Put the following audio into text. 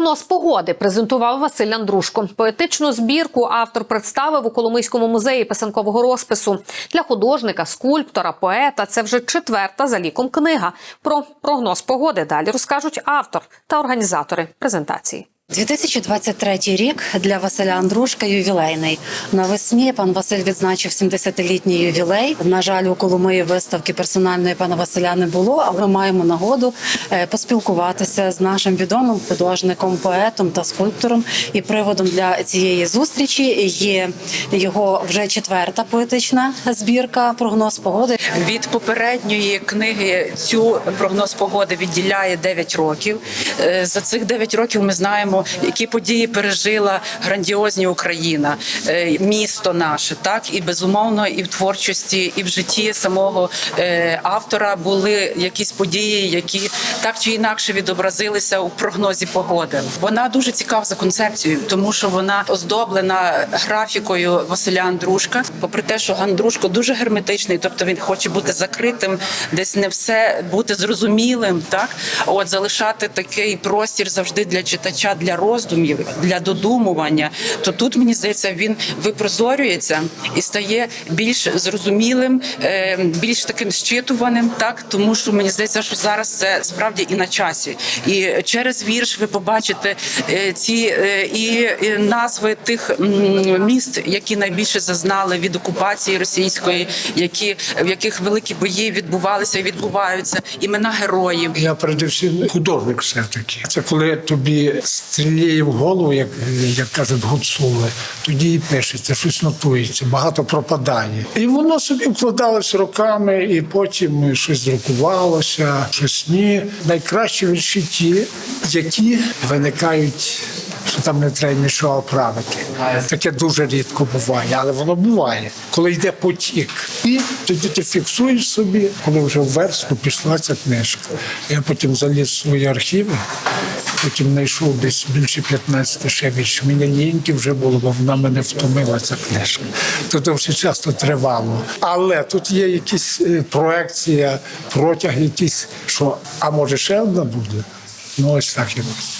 Прогноз погоди презентував Василь Андрушко. Поетичну збірку автор представив у Коломийському музеї писанкового розпису для художника, скульптора, поета. Це вже четверта за ліком книга. Про прогноз погоди далі розкажуть автор та організатори презентації. 2023 рік для Василя Андрушка ювілейний. Навесні пан Василь відзначив 70-літній ювілей. На жаль, у Коломиї виставки персональної пана Василя не було, але маємо нагоду е, поспілкуватися з нашим відомим художником, поетом та скульптором. І приводом для цієї зустрічі є його вже четверта поетична збірка Прогноз погоди. Від попередньої книги цю прогноз погоди відділяє 9 років. Е, За цих 9 років ми знаємо, які події пережила грандіозні Україна, е, місто наше, так і безумовно, і в творчості, і в житті самого е, автора були якісь події, які так чи інакше відобразилися у прогнозі погоди. Вона дуже цікава за концепцією, тому що вона оздоблена графікою Василя Андрушка. Попри те, що Андрушко дуже герметичний, тобто він хоче бути закритим, десь не все бути зрозумілим, так от залишати такий простір завжди для читача, для роздумів, для додумування. То тут мені здається, він випрозорюється і стає більш зрозумілим, е, більш таким щитуваним, так тому що мені здається, що зараз це справді і на часі. І через вірш ви побачите е, ці е, і, назви тих міст, які найбільше зазнали від окупації російської, які в яких великі бої відбувалися і відбуваються, імена героїв. Я передусім художник все-таки. Це коли тобі стріляє в голову, як, як кажуть гуцули, тоді і пишеться, щось нотується, багато пропадає. І воно собі вкладалось роками, і потім щось друкувалося, щось ні. Найкращі вірші ті, які виникають. Що там не треба нічого оправити. Таке дуже рідко буває, але воно буває, коли йде потік. І тоді ти фіксуєш собі, коли вже в верстку пішла ця книжка. Я потім заліз в свої архіви, потім знайшов десь більше 15 ще більше. Мені ліньки вже було, бо вона мене втомила ця книжка. То довше часто тривало. Але тут є якісь е, проекція, протяг якийсь, що а може ще одна буде? Ну ось так якось.